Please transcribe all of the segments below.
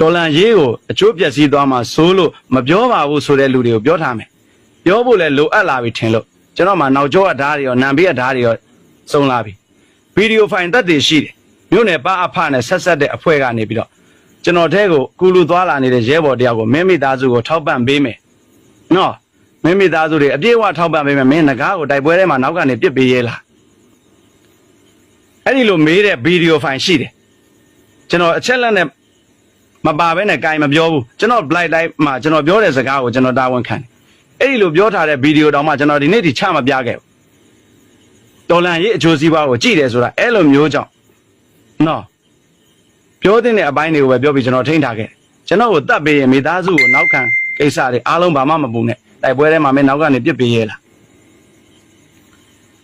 တော်လန်ရေးကိုအကျိုးပျက်စီးသွားမှာစိုးလို့မပြောပါဘူးဆိုတဲ့လူတွေကိုပြောထားမယ်ပြောဖို့လည်းလိုအပ်လာပြီထင်လို့ကျွန်တော်မှနောက်ကျောအဓာတ်တွေရောနံပေးအဓာတ်တွေရောစုံလာပြီဗီဒီယိုဖိုင်သက်တွေရှိတယ်မြို့နယ်ပါအဖနဲ့ဆက်ဆက်တဲ့အဖွဲ့ကနေပြီးတော့ကျွန်တော်တဲကိုကူလူသွားလာနေတဲ့ရဲဘော်တယောက်ကိုမင်းမိသားစုကိုထောက်ပံ့ပေးမယ်နော်မင်းမိသားစုတွေအပြည့်အဝထောက်ပံ့ပေးမယ်မင်းငကားကိုတိုက်ပွဲထဲမှာနောက်ကနေပြစ်ပေးရဲလားအဲ့ဒီလိုမေးတဲ့ဗီဒီယိုဖိုင်ရှိတယ်ကျွန်တော်အချက်လက်နဲ့ မပါဘဲနဲ့ကြိုင်မပြောဘူးကျွန်တော် blind တိုင်းမှာကျွန်တော်ပြောတဲ့စကားကိုကျွန်တော်တာဝန်ခံတယ်အဲ့ဒီလိုပြောထားတဲ့ဗီဒီယိုတောင်မှကျွန်တော်ဒီနေ့ဒီချမပြခဲ့ဘူးတော်လန်ရေးအကျိုးစီးပွားကိုကြည့်တယ်ဆိုတာအဲ့လိုမျိုးကြောင့်နော်ပြောတဲ့အပိုင်းတွေကိုပဲပြောပြီးကျွန်တော်ထိန်းထားခဲ့တယ်ကျွန်တော်ကိုတတ်ပေးရင်မိသားစုကိုနောက်ခံကိစ္စတွေအားလုံးဘာမှမပူနဲ့တိုက်ပွဲထဲမှာမင်းနောက်ကနေပြစ်ပေးရဲလား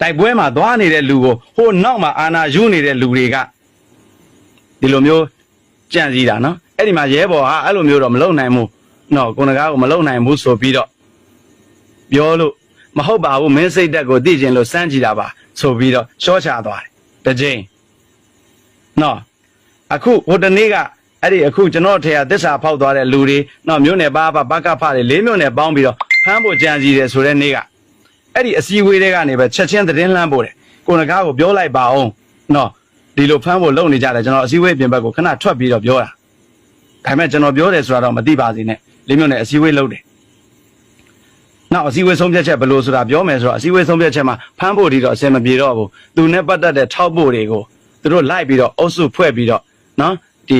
တိုက်ပွဲမှာသွားနေတဲ့လူကိုဟိုနောက်မှာအာနာယူနေတဲ့လူတွေကဒီလိုမျိုးကြံစည်တာနော် အဲ့ဒီမှာရဲဘော်ဟာအဲ့လိုမျိုးတော့မလုံနိုင်ဘူးနော်ကိုယ်နကားကိုမလုံနိုင်ဘူးဆိုပြီးတော့ပြောလို့မဟုတ်ပါဘူးမင်းစိတ်တက်ကိုသိကျင်လို့စမ်းကြည့်တာပါဆိုပြီးတော့ရှော့ချသွားတယ်တစ်ချိန်နော်အခုဟိုတနေ့ကအဲ့ဒီအခုကျွန်တော်ထေရသစ္စာဖောက်သွားတဲ့လူတွေနော်မြို့နယ်ပါပါဘကဖတွေလေးမြို့နယ်ပေါင်းပြီးတော့ဖမ်းဖို့ကြံစည်တယ်ဆိုတဲ့နေ့ကအဲ့ဒီအစည်းအဝေးတွေကနေပဲချက်ချင်းသတင်းလှမ်းပို့တယ်ကိုယ်နကားကိုပြောလိုက်ပါအောင်နော်ဒီလိုဖမ်းဖို့လုပ်နေကြတယ်ကျွန်တော်အစည်းအဝေးပြင်ဘက်ကိုခဏထွက်ပြီးတော့ပြောတာ ဒါပေမဲ့ကျွန်တော်ပြောတယ်ဆိုတာတော့မသိပါစေနဲ့လေးမျိုးနဲ့အစည်းအဝေးလုပ်တယ်နောက်အစည်းအဝေးဆုံးဖြတ်ချက်ဘယ်လိုဆိုတာပြောမယ်ဆိုတော့အစည်းအဝေးဆုံးဖြတ်ချက်မှာဖမ်းဖို့ဒီတော့အစင်မပြေတော့ဘူးသူနဲ့ပတ်သက်တဲ့ထောက်ဖို့တွေကိုသူတို့လိုက်ပြီးတော့အုပ်စုဖွဲ့ပြီးတော့နော်ဒီ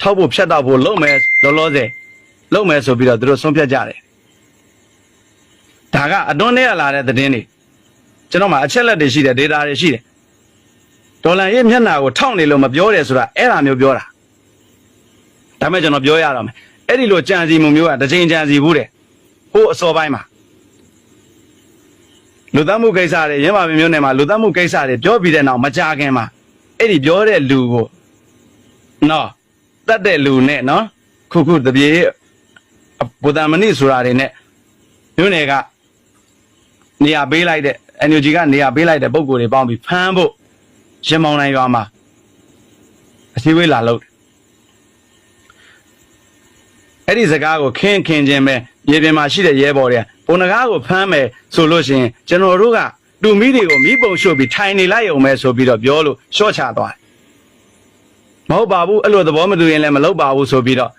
ထောက်ဖို့ဖြတ်တော့ဖို့လုပ်မယ်လောလောဆယ်လုပ်မယ်ဆိုပြီးတော့သူတို့ဆုံးဖြတ်ကြတယ်ဒါကအတွန်းထဲလာတဲ့သတင်းတွေကျွန်တော်မှအချက်လက်တွေရှိတယ် data တွေရှိတယ်ဒေါ်လာရဲ့မျက်နှာကိုထောက်နေလို့မပြောတယ်ဆိုတာအဲ့ဒါမျိုးပြောတာ ဒါမဲ့ကျွန်တော်ပြောရတော့မယ်အဲ့ဒီလိုကြံစီမှုမျိုးကတစ်ချိန်ကြံစီဘူးတဲ့ဟိုအစောပိုင်းမှာလူသတ်မှုကိစ္စတွေရင်းပါပင်မျိုးနယ်မှာလူသတ်မှုကိစ္စတွေပြောပြီးတဲ့နောက်မကြခင်မှာအဲ့ဒီပြောတဲ့လူကိုနော်တတ်တဲ့လူနဲ့နော်ခုခုတပြေဘုဒ္ဓမဏိဆိုတာတွေနဲ့မျိုးနယ်ကနေရာပေးလိုက်တဲ့ NUG ကနေရာပေးလိုက်တဲ့ပုံကိုယ်တွေပေါင်းပြီးဖမ်းဖို့ရင်မောင်နိုင်ရွာမှာအစည်းအဝေးလာလုပ်တယ် အဲ့ဒီစကားကိုခင်းခင်းချင်းပဲမြေပြင်မှာရှိတဲ့ရဲဘော်တွေကပုံနကားကိုဖမ်းမယ်ဆိုလို့ရှိရင်ကျွန်တော်တို့ကတူမီတွေကိုမိပုံရှို့ပြီးထိုင်နေလိုက်အောင်ပဲဆိုပြီးတော့ပြောလို့ရှော့ချသွားတယ်မဟုတ်ပါဘူးအဲ့လိုသဘောမတူရင်လည်းမလုပ်ပါဘူးဆိုပြီးတော့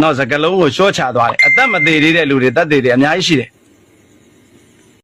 နောက်စကလုံးကိုရှော့ချသွားတယ်အသက်မသေးသေးတဲ့လူတွေတတ်သေးတယ်အများကြီးရှိတယ်